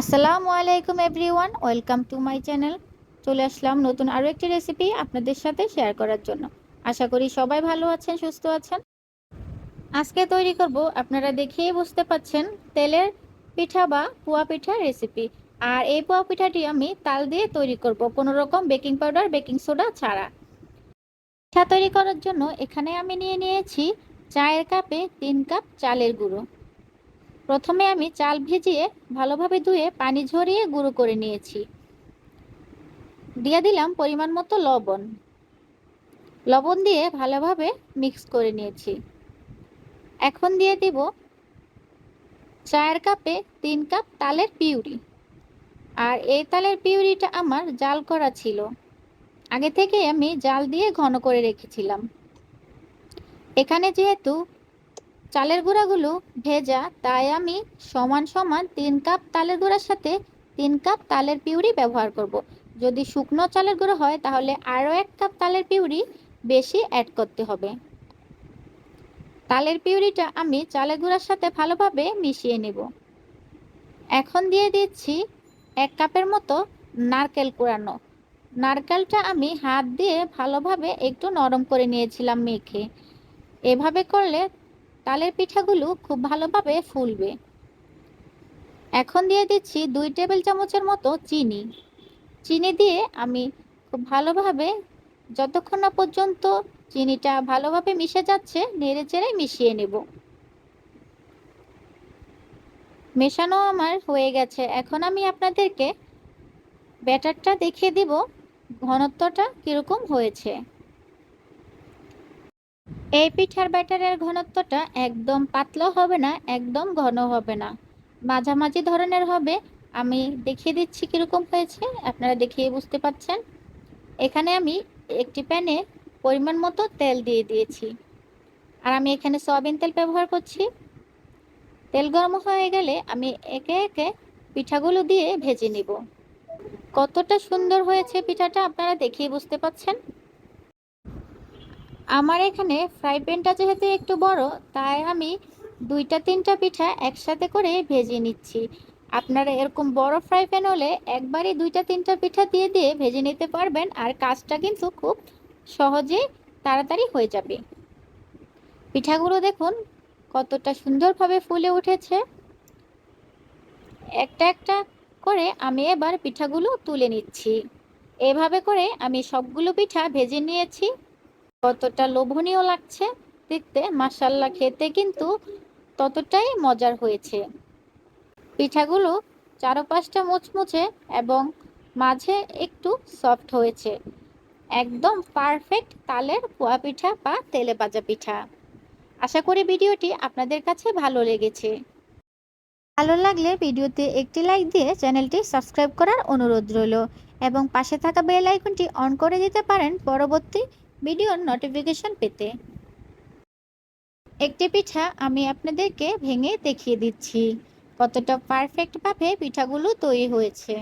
আসসালামু আলাইকুম everyone, welcome to my channel. চলে আসলাম নতুন আরও একটি রেসিপি আপনাদের সাথে শেয়ার করার জন্য। আশা করি সবাই ভালো আছেন, সুস্থ আছেন। আজকে তৈরি করব, আপনারা দেখেই বুঝতে পাচ্ছেন, তেলের পিঠা বা পোয়া পিঠার রেসিপি। আর এই পোয়া পিঠাটি আমি তাল দিয়ে তৈরি করব, কোনো রকম বেকিং পাউডার, বেকিং সোডা ছাড়া। পিঠা তৈরি করার জন্য এখানে আমি নিয়ে নিয়েছি চায়ের কাপে তিন কাপ চালের গুঁড়ো। প্রথমে আমি চাল ভিজিয়ে ভালোভাবে ধুয়ে পানি ঝরিয়ে গুঁড়ো করে নিয়েছি। দিয়ে দিলাম পরিমাণ মতো লবণ। লবণ দিয়ে ভালোভাবে মিক্স করে নিয়েছি। এখন দিয়ে দিব চায়ের কাপে তিন কাপ তালের পিউরি। আর এই তালের পিউরিটা আমার জাল করা ছিল। আগে থেকে আমি জাল দিয়ে ঘন করে রেখেছিলাম। এখানে যেহেতু চালের গুঁড়াগুলো ভেজা, তাই আমি সমান সমান তিন কাপ তালের গুঁড়ার সাথে তিন কাপ তালের পিউরি ব্যবহার করব। যদি শুকনো চালের গুঁড়ো হয়, তাহলে আরও এক কাপ তালের পিউরি বেশি অ্যাড করতে হবে। তালের পিউরিটা আমি চালের গুঁড়ার সাথে ভালোভাবে মিশিয়ে নেব। এখন দিয়ে দিচ্ছি এক কাপের মতো নারকেল কুড়ানো। নারকেলটা আমি হাত দিয়ে ভালোভাবে একটু নরম করে নিয়েছিলাম মেখে। এভাবে করলে তালের পিঠাগুলো খুব ভালোভাবে ফুলবে। এখন দিয়ে দিচ্ছি দুই টেবিল চামচের মতো চিনি। চিনি দিয়ে আমি খুব ভালোভাবে যতক্ষণ না পর্যন্ত চিনিটা ভালোভাবে মিশে যাচ্ছে, নেড়ে চেড়ে মিশিয়ে নেব। মেশানো আমার হয়ে গেছে। এখন আমি আপনাদেরকে ব্যাটারটা দেখিয়ে দিব, ঘনত্বটা কীরকম হয়েছে। এই পিঠার ব্যাটারের ঘনত্বটা একদম পাতলা হবে না, একদম ঘন হবে না। মাঝামাঝি ধরনের হবে। আমি দেখিয়ে দিচ্ছি কীরকম হয়েছে, আপনারা দেখিয়ে বুঝতে পাচ্ছেন এখানে আমি একটি প্যানে পরিমাণ মতো তেল দিয়ে দিয়েছি। আর আমি এখানে সয়াবিন তেল ব্যবহার করছি। তেল গরম হয়ে গেলে আমি একে একে পিঠাগুলো দিয়ে ভেজে নিব। কতটা সুন্দর হয়েছে পিঠাটা আপনারা দেখিয়ে বুঝতে পাচ্ছেন আমার এখানে ফ্রাই প্যানটা যেহেতু একটু বড়, তাই আমি দুইটা, তিনটা পিঠা একসাথে করে ভেজে নিচ্ছি। আপনারা এরকম বড় ফ্রাই প্যান হলে একবারই দুইটা, তিনটা পিঠা দিয়ে দিয়ে ভেজে নিতে পারবেন আর কাজটা কিন্তু খুব সহজে তাড়াতাড়ি হয়ে যাবে। পিঠাগুলো দেখুন কতটা সুন্দরভাবে ফুলে উঠেছে। একটা একটা করে আমি এবার পিঠাগুলো তুলে নিচ্ছি। এভাবে করে আমি সবগুলো পিঠা ভেজে নিয়েছি। কতটা লোভনীয় লাগছে দেখতে মাসাল্লা খেতে কিন্তু ততটাই মজার হয়েছে। পিঠাগুলো চারপাশটা মুচমুচে এবং মাঝে একটু সফট হয়েছে। একদম পারফেক্ট তালের পোয়া পিঠা বা তেলে ভাজা পিঠা। আশা করি ভিডিওটি আপনাদের কাছে ভালো লেগেছে। ভালো লাগলে ভিডিওতে একটি লাইক দিয়ে চ্যানেলটি সাবস্ক্রাইব করার অনুরোধ রইল এবং পাশে থাকা বেল আইকনটি অন করে দিতে পারেন পরবর্তী ভিডিওর নোটিফিকেশন পেতে। একটি পিঠা আমি আপনাদেরকে ভেঙে দেখিয়ে দিচ্ছি। কতটা পারফেক্টভাবে পিঠাগুলো তৈরি হয়েছে।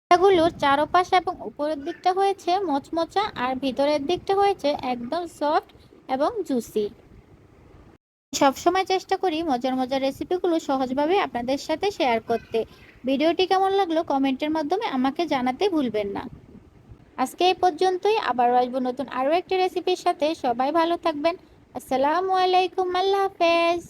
পিঠাগুলোর চারপাশ এবং উপরের দিকটা হয়েছে মচমচা আর ভিতরের দিকটা হয়েছে একদম সফট এবং জুসি সবসময় চেষ্টা করি মজার মজার রেসিপিগুলো সহজভাবে আপনাদের সাথে শেয়ার করতে। ভিডিওটি কেমন লাগল কমেন্টের মাধ্যমে আমাকে জানাতে ভুলবেন না। আজকে এই পর্যন্তই আবার আসব নতুন আরও একটি রেসিপির সাথে। সবাই ভালো থাকবেন। আসসালামু আলাইকুম, আল্লাহ হাফেজ।